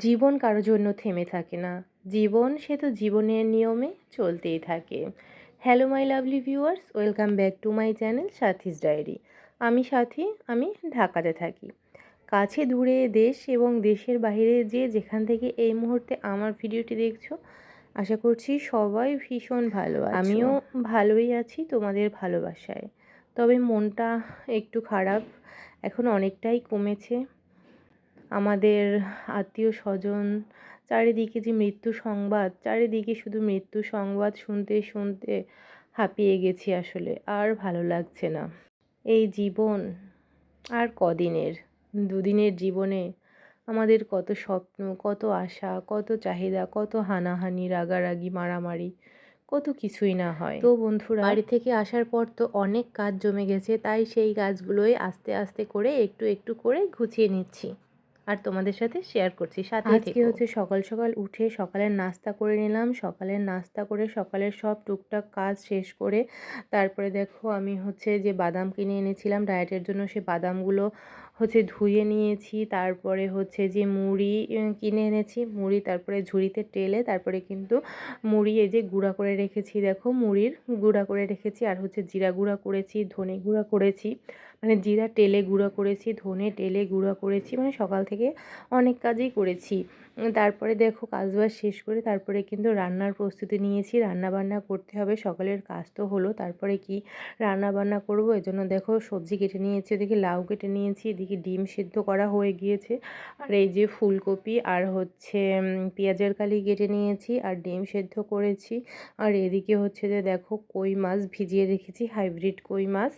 জীবন কারোর জন্য থেমে থাকে না। জীবন সে তো জীবনের নিয়মে চলতেই থাকে। Hello my lovely viewers welcome back to my channel Sathi's diary আমি সাথী, আমি ঢাকাতে থাকি। কাছে দূরে দেশ এবং দেশের বাইরে যে যেখান থেকে এই মুহূর্তে আমার ভিডিওটি দেখছ, আশা করছি সবাই ভীষণ ভালো আমিও ভালোই আছি তোমাদের ভালোবাসায়। তবে মনটা একটু খারাপ, এখন অনেকটাই কমেছে। আমাদের আত্মীয় স্বজন, চারিদিকে যে মৃত্যু সংবাদ, চারিদিকে শুধু মৃত্যু সংবাদ শুনতে শুনতে হাঁপিয়ে গেছি আসলে, আর ভালো লাগছে না। এই জীবন আর কদিনের? দুদিনের জীবনে আমাদের কত স্বপ্ন, কত আশা, কত চাহিদা, কত হানাহানি, রাগারাগি, মারামারি, কত কিছুই না হয়। তো বন্ধুরা, বাড়ি থেকে আসার পর তো অনেক কাজ জমে গেছে, তাই সেই কাজগুলোই আস্তে আস্তে করে একটু একটু করে গুছিয়ে নিচ্ছি। আর তোমাদের সাথে শেয়ার করছি সাথে আজকে হচ্ছে সকাল সকাল উঠে সকালের নাস্তা করে নিলাম সকালের নাস্তা করে সকালের সব টুকটাক কাজ শেষ করে তারপরে দেখো আমি হচ্ছে যে বাদাম কিনে এনেছিলাম ডায়েটের জন্য সে বাদামগুলো হচ্ছে ধুয়ে নিয়েছি, তারপরে হচ্ছে যে মুড়ি কিনে এনেছি। মুড়ি, তারপরে ঝুড়িতে টেলে, তারপরে কিন্তু মুড়ি এই যে গুঁড়া করে রেখেছি, দেখো মুড়ির গুঁড়া করে রেখেছি। আর হচ্ছে জিরা গুঁড়া করেছি, ধনে গুঁড়া করেছি। মানে জিরা টেলে গুঁড়া করেছি, ধনে টেলে গুঁড়া করেছি। মানে সকাল থেকে অনেক কাজই করেছি। তারপরে দেখো কাজবাজ শেষ করে তারপরে কিন্তু রান্নার প্রস্তুতি নিয়েছি। রান্না বান্না করতে হবে, সকালের কাজ তো হলো। তারপরে কি রান্না বান্না করব এজন্য দেখো সবজি কেটে নিয়েছি ওদিকে লাউ কেটে নিয়েছি, এদিকে ডিম সিদ্ধ করা হয়ে গিয়েছে। আর এই যে ফুলকপি আর হচ্ছে পেঁয়াজের কালি কেটে নিয়েছি আর ডিম সেদ্ধ করেছি। আর এদিকে হচ্ছে যে দেখো কই মাছ ভিজিয়ে রেখেছি, হাইব্রিড কই মাছ।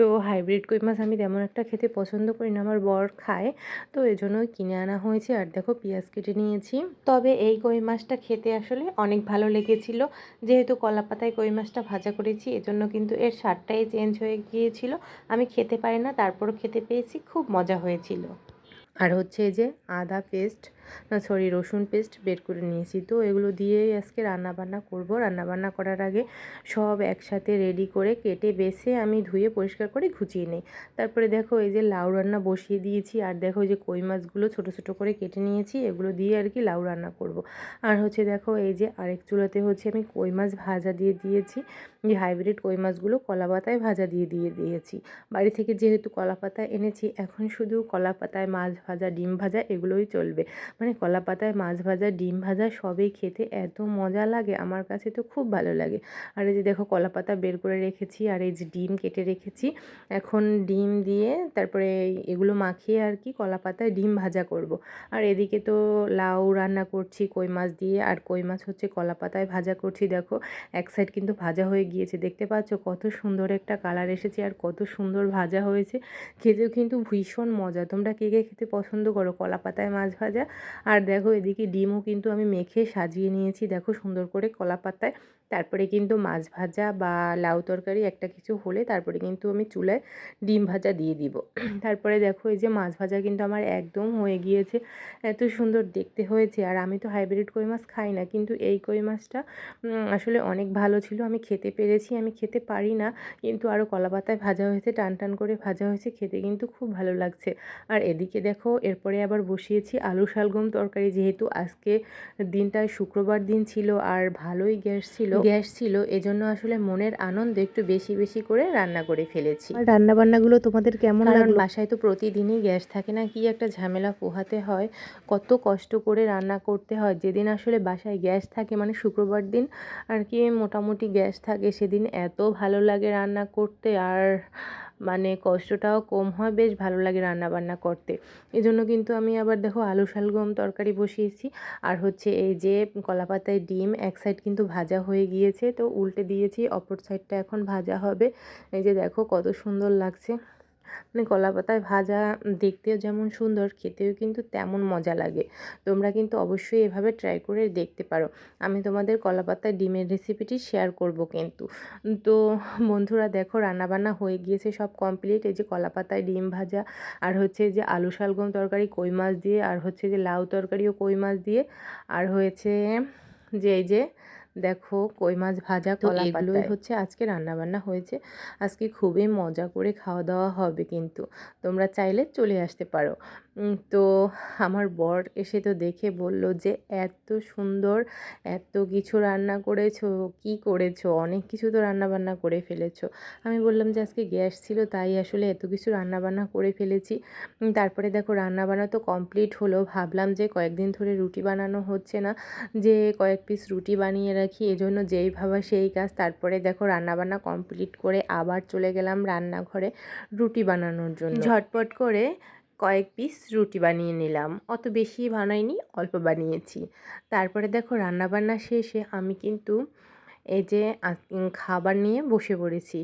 তো হাইব্রিড কই মাছ আমি তেমন একটা খেতে পছন্দ করি না, আমার বর খায়। তো এজন্যই কিনে আনা হয়েছে। আর দেখো পেঁয়াজ কেটে নিয়েছি। তবে এই কই মাছটা খেতে আসলে অনেক ভালো লেগেছিল। যেহেতু কলা পাতায় কই মাছটা ভাজা করেছি, এজন্য কিন্তু এর স্বাদটাই চেঞ্জ হয়ে গিয়েছিল। আমি খেতে পারি না, তারপরও খেতে পেয়েছি, খুব মজা হয়েছিল। আর হচ্ছে এই যে আদা পেস্ট না, সরি, রসুন পেস্ট বের করে নিয়েছি। তো এগুলো দিয়েই আজকে রান্না বান্না করব। রান্না বান্না করার আগে সব একসাথে রেডি করে কেটে, বেছে আমি ধুয়ে পরিষ্কার করে ঘুচিয়ে নিই। তারপরে দেখো এই যে লাউ রান্না বসিয়ে দিয়েছি, আর দেখো যে কই মাছগুলো ছোট ছোট করে কেটে নিয়েছি, এগুলো দিয়ে আর কি লাউ রান্না করব। আর হচ্ছে দেখো এই যে আরেক চুলাতে হচ্ছে আমি কই মাছ ভাজা দিয়ে দিয়েছি যে হাইব্রিড কই মাছগুলো কলা পাতায় ভাজা দিয়ে দিয়ে দিয়েছি। বাড়ি থেকে যেহেতু কলা পাতা এনেছি, এখন শুধু কলা পাতায় মাছ ভাজা, ডিম ভাজা এগুলোই চলবে। মানে কলা পাতায় মাছ ভাজা, ডিম ভাজা সবই খেতে এত মজা লাগে। আমার কাছে তো খুব ভালো লাগে। আর এই যে দেখো কলা পাতা বের করে রেখেছি, আর এই যে ডিম কেটে রেখেছি। এখন ডিম দিয়ে তারপরে এগুলো মাখিয়ে আর কি কলা পাতায় ডিম ভাজা করব। আর এদিকে তো লাউ রান্না করছি কই মাছ দিয়ে, আর কই মাছ হচ্ছে কলা পাতায় ভাজা করছি। দেখো এক সাইড কিন্তু ভাজা হয়ে গিয়েছে। দেখতে পাচ্ছ কত সুন্দর একটা কালার এসেছে আর কত সুন্দর ভাজা হয়েছে। খেতেও কিন্তু ভীষণ মজা। তোমরা কে কে খেতে পছন্দ করো? কলা পাতায় মাছ ভাজা আর দেখো এদিকে ডিমও কিন্তু আমি মেখে সাজিয়ে নিয়েছি দেখো সুন্দর করে কলা পাতায় তারপরে কিন্তু মাছ ভাজা বা লাউ তরকারি একটা কিছু হলে তারপরে কিন্তু আমি চুলায় ডিম ভাজা দিয়ে দিব। তারপরে দেখো এই যে মাছ ভাজা কিন্তু আমার একদম হয়ে গিয়েছে, এত সুন্দর দেখতে হয়েছে। আর আমি তো হাইব্রিড কই মাছ খাই না, কিন্তু এই কই মাছটা আসলে অনেক ভালো ছিল। আমি খেতে পেরেছি, আমি খেতে পারি না, কিন্তু আরও কলা পাতায় ভাজা হয়েছে, টান টান করে ভাজা হয়েছে, খেতে কিন্তু খুব ভালো লাগছে। আর এদিকে দেখো, এরপরে আবার বসিয়েছি আলু শালগম তরকারি, যেহেতু আজকে দিনটা শুক্রবার দিন ছিল, আর ভালোই গ্যাস ছিল। গ্যাস ছিল এজন্য আসলে মনের আনন্দ একটু বেশি বেশি করে রান্না করে ফেলেছি। আর রান্না বান্নাগুলো তোমাদের কেমন লাগল? বাসায় তো প্রতিদিনই গ্যাস থাকে না কি একটা ঝামেলা পোহাতে হয় কত কষ্ট করে রান্না করতে হয়। যেদিন আসলে বাসায় গ্যাস থাকে মানে শুক্রবার দিন আর কি মোটামুটি গ্যাস থাকে সেদিন এত ভালো লাগে রান্না করতে। আর মানে কষ্টটাও কম হয়, বেশ ভালো লাগে রান্না বান্না করতে। এই জন্য কিন্তু আমি আবার দেখো আলু শালগম তরকারি বসিয়েছি। আর হচ্ছে এই যে কলাপাতায় ডিম, এক সাইড কিন্তু ভাজা হয়ে গিয়েছে, তো উল্টে দিয়েছি, অপর সাইডটা এখন ভাজা হবে। এই যে দেখো কত সুন্দর লাগছে। মানে কলা পাতায় ভাজা দেখতেও যেমন সুন্দর, খেতেও কিন্তু তেমন মজা লাগে। তোমরা কিন্তু অবশ্যই এভাবে ট্রাই করে দেখতে পারো। আমি তোমাদের কলা পাতায় ডিমের রেসিপিটি শেয়ার করব কিন্তু। তো বন্ধুরা দেখো, রান্নাবান্না হয়ে গিয়েছে, সব কমপ্লিট এই যে কলা পাতায় ডিম ভাজা, আর হচ্ছে যে আলু শালগম তরকারি, কই মাছ দিয়ে, আর হচ্ছে যে লাউ তরকারিও কই মাছ দিয়ে, আর হয়েছে যে এই যে দেখো কই মাছ ভাজা কলা এগুলোই হচ্ছে আজকে রান্নাবান্না হয়েছে। আজকে খুবই মজা করে খাওয়া দাওয়া হবে কিন্তু। তোমরা চাইলে চলে আসতে পারো। তো আমার বর এসে তো দেখে বলল যে, এত সুন্দর, এত কিছু রান্না করেছ, কি করেছ? অনেক কিছু তো রান্না বান্না করে ফেলেছো। আমি বললাম যে, আজকে গ্যাস ছিল, তাই আসলে এত কিছু রান্না বান্না করে ফেলেছি। তারপরে দেখো রান্না বান্না তো কমপ্লিট হলো। ভাবলাম যে, কয়েকদিন ধরে রুটি বানানো হচ্ছে না, যে কয়েক পিস রুটি বানিয়ে রাখি, এজন্য যেই ভাবা সেই কাজ। তারপরে দেখো রান্নাবান্না কমপ্লিট করে আবার চলে গেলাম রান্নাঘরে রুটি বানানোর জন্য। ঝটপট করে কয়েক পিস রুটি বানিয়ে নিলাম। অত বেশি বানাইনি, অল্প বানিয়েছি। তারপরে দেখো রান্নাবান্না শেষে আমি কিন্তু এই যে খাবার নিয়ে বসে পড়েছি।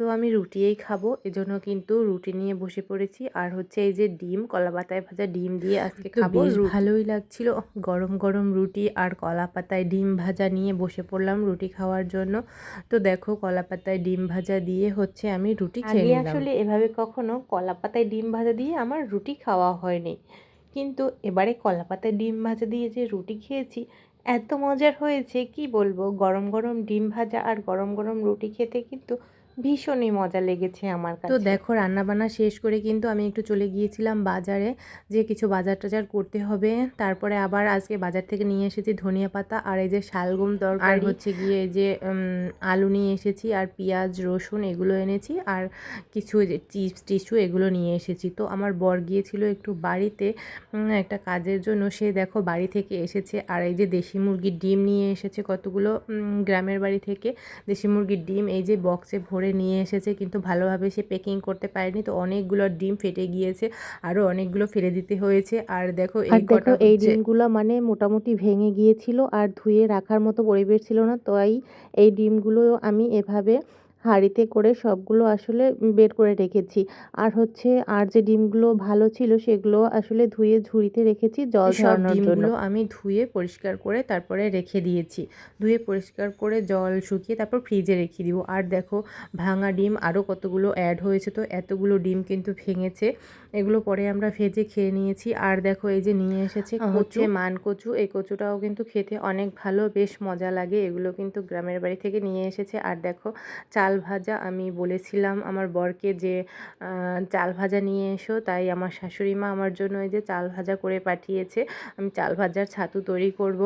তো আমি রুটিই খাব এজন্য কিন্তু রুটি নিয়ে বসে পড়েছি। আর হচ্ছে এই যে ডিম কলা পাতায় ভাজা ডিম দিয়ে আজকে খাব। ভালোই লাগছিল। গরম গরম রুটি আর কলা পাতায় ডিম ভাজা নিয়ে বসে পড়লাম রুটি খাওয়ার জন্য। তো দেখো কলা পাতায় ডিম ভাজা দিয়ে হচ্ছে আমি রুটি খেয়ে নিলাম। আসলে এভাবে কখনো কলা পাতায় ডিম ভাজা দিয়ে আমার রুটি খাওয়া হয়নি। কিন্তু এবারে কলা পাতায় ডিম ভাজা দিয়ে যে রুটি খেয়েছি এত মজার হয়েছে কি বলব? গরম গরম ডিম ভাজা আর গরম গরম রুটি খেতে কিন্তু ভীষণই মজা লেগেছে আমার কাছে। তো দেখো রান্নাবান্না শেষ করে কিন্তু আমি একটু চলে গিয়েছিলাম বাজারে যে কিছু বাজার টাজার করতে হবে। তারপরে আবার আজকে বাজার থেকে নিয়ে এসেছি ধনিয়া পাতা আর এই যে শালগম আর তরকারি হচ্ছে গিয়ে এই যে আলু নিয়ে এসেছি আর পেঁয়াজ রসুন এগুলো এনেছি আর কিছু যে চিপস টিস্যু এগুলো নিয়ে এসেছি। তো আমার বর গিয়েছিল একটু বাড়িতে একটা কাজের জন্য। সে দেখো বাড়ি থেকে এসেছে আর এই যে দেশি মুরগির ডিম নিয়ে এসেছে কতগুলো গ্রামের বাড়ি থেকে দেশি মুরগির ডিম। এই যে বক্সে ভরে নিয়ে এসেছে কিন্তু ভালোভাবে সে প্যাকিং করতে পারেনি। তো অনেকগুলো ডিম ফেটে গিয়েছে আরও অনেকগুলো ফেলে দিতে হয়েছে। আর দেখো এই কটা এই ডিমগুলো মানে মোটামুটি ভেঙে গিয়েছিল আর ধুয়ে রাখার মতো পরিবেশ ছিল না। তাই এই ডিমগুলো আমি এভাবে হাঁড়িতে করে সবগুলো আসলে বের করে রেখেছি। আর হচ্ছে আর যে ডিমগুলো ভালো ছিল সেগুলো আসলে ধুয়ে ঝুড়িতে রেখেছি জল সব ঝরানোর জন্য। আমি ধুয়ে পরিষ্কার করে তারপরে রেখে দিয়েছি। ধুয়ে পরিষ্কার করে জল শুকিয়ে তারপর ফ্রিজে রেখে দিব। আর দেখো ভাঙা ডিম আরও কতগুলো অ্যাড হয়েছে তো এতগুলো ডিম কিন্তু ভেঙেছে। এগুলো পরে আমরা ভেজে খেয়ে নিয়েছি। আর দেখো এই যে নিয়ে এসেছে হচ্ছে মান কচু এই কচুটাও কিন্তু খেতে অনেক ভালো বেশ মজা লাগে। এগুলো কিন্তু গ্রামের বাড়ি থেকে নিয়ে এসেছে। আর দেখো চাল ভাজা আমি বলেছিলাম আমার বরকে যে চাল ভাজা নিয়ে এসো। তাই আমার শাশুড়ি মা আমার জন্য ওই যে চাল ভাজা করে পাঠিয়েছে। আমি চাল ভাজার ছাতু তৈরি করব।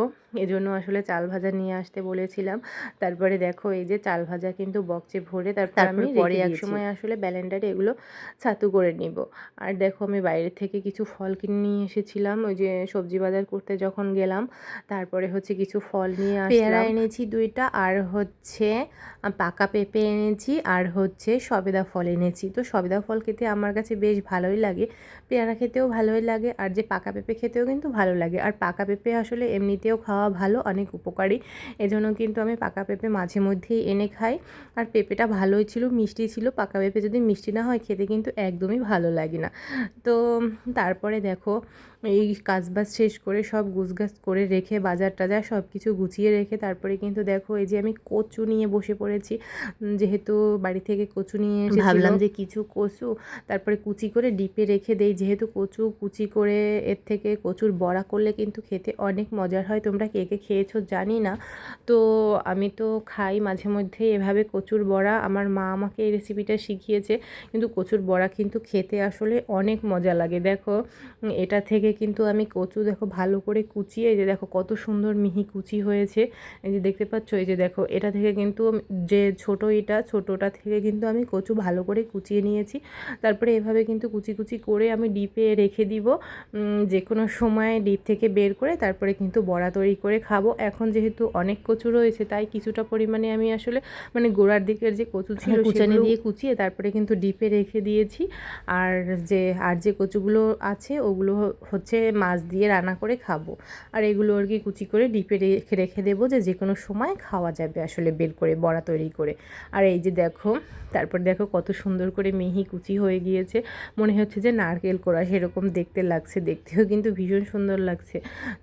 এজন্য আসলে চাল ভাজা নিয়ে আসতে বলেছিলাম। তারপরে দেখো এই যে চাল ভাজা কিন্তু বক্সে ভরে তারপর আমি পরে এক সময় আসলে ব্যালেন্ডারে এগুলো ছাতু করে নিব। আর দেখো আমি বাইরে থেকে কিছু ফল কিনে নিয়ে এসেছিলাম। ওই যে সবজি বাজার করতে যখন গেলাম তারপরে হচ্ছে কিছু ফল নিয়ে পেয়ারা এনেছি দুইটা আর হচ্ছে পাকা পেঁপে এনেছি আর হচ্ছে সবেদা ফল এনেছি। তো সবেদা ফল খেতে আমার কাছে বেশ ভালোই লাগে। পেয়ারা খেতেও ভালোই লাগে আর যে পাকা পেঁপে খেতেও কিন্তু ভালো লাগে। আর পাকা পেঁপে আসলে এমনিতেও খাওয়া ভালো, অনেক উপকারী। এজন্য কিন্তু আমি পাকা পেঁপে মাঝে মধ্যেই এনে খাই। আর পেঁপেটা ভালোই ছিল, মিষ্টি ছিল। পাকা পেঁপে যদি মিষ্টি না হয়, খেতে কিন্তু একদমই ভালো লাগে না। তো তারপরে দেখো, এই কাজবাজ শেষ করে সব গুছগাছ করে রেখে, বাজার টাজার সব কিছু গুছিয়ে রেখে, তারপরে কিন্তু দেখো, এই যে আমি কচু নিয়ে বসে পড়েছি। যেহেতু বাড়ি থেকে কচু নিয়ে ভাবলাম যে কিছু কচু, তারপরে কুচি করে ডিপে রেখে দেই। যেহেতু কচু কুচি করে, এর থেকে কচুর বড়া করলে কিন্তু খেতে অনেক মজার হয়। তোমরা কে কে খেয়েছো জানি না। তো আমি তো খাই মাঝে মধ্যে এভাবে কচুর বড়া। আমার মা আমাকে এই রেসিপিটা শিখিয়েছে, কিন্তু কচুর বড়া কিন্তু খেতে আসলে অনেক মজা লাগে। দেখো, এটা থেকে কিন্তু আমি কচু দেখো ভালো করে কুচিয়ে যে দেখো কত সুন্দর মিহি কুচি হয়েছে। এই যে দেখতে পাচ্ছ, এই যে দেখো, এটা থেকে কিন্তু যে ছোট এটা, ছোটোটা থেকে কিন্তু আমি কচু ভালো করে কুচিয়ে নিয়েছি। তারপরে এভাবে কিন্তু কুচি কুচি করে আমি ডিপে রেখে দিব। যে কোনো সময় ডিপ থেকে বের করে তারপরে কিন্তু বড়া তৈরি করে খাব। এখন যেহেতু অনেক কচু রয়েছে তাই কিছুটা পরিমাণে আমি আসলে মানে গোড়ার দিকের যে কচু ছিল হ্যাঁ, কুচানি সেগুলো- দিয়ে কুচিয়ে তারপরে কিন্তু ডিপে রেখে দিয়েছি। আর যে আর যে কচুগুলো আছে ওগুলো হচ্ছে মাছ দিয়ে রান্না করে খাব। আর এগুলো আর কি কুচি করে ডিপে রেখে রেখে দেবো যে যে কোনো সময় খাওয়া যাবে আসলে বের করে বড়া তৈরি করে। আর এই যে দেখো তারপর দেখো কত সুন্দর করে মিহি কুচি হয়ে গিয়েছে। মনে হচ্ছে যে নারকেল কোড়া সেরকম দেখতে লাগছে দেখতেও কিন্তু ভীষণ সুন্দর লাগছে।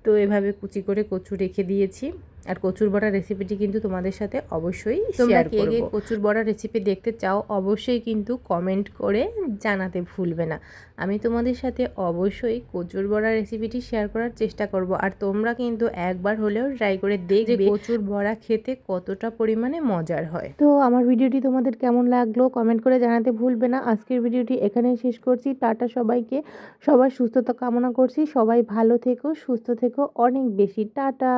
তো এভাবে কুচি করে কচু রেখে দিয়েছি। আর কচুর বড়া রেসিপিটি কিন্তু তোমাদের সাথে অবশ্যই তোমরা শেয়ার কে কে কচুর বড়া রেসিপি দেখতে চাও অবশ্যই কিন্তু কমেন্ট করে জানাতে ভুলবে না। আমি তোমাদের সাথে অবশ্যই কচুর বড়া রেসিপিটি শেয়ার করার চেষ্টা করব। আর তোমরা কিন্তু একবার হলেও ট্রাই করে দেখবে কচুর বড়া খেতে কতটা পরিমাণে মজার হয়। তো আমার ভিডিওটি তোমাদের কেমন লাগল কমেন্ট করে জানাতে ভুলবে না। আজকের ভিডিওটি এখানেই শেষ করছি। টাটা সবাইকে। সবার সুস্থতা কামনা করছি। সবাই ভালো থেকো সুস্থ থেকো অনেক বেশি। টাটা।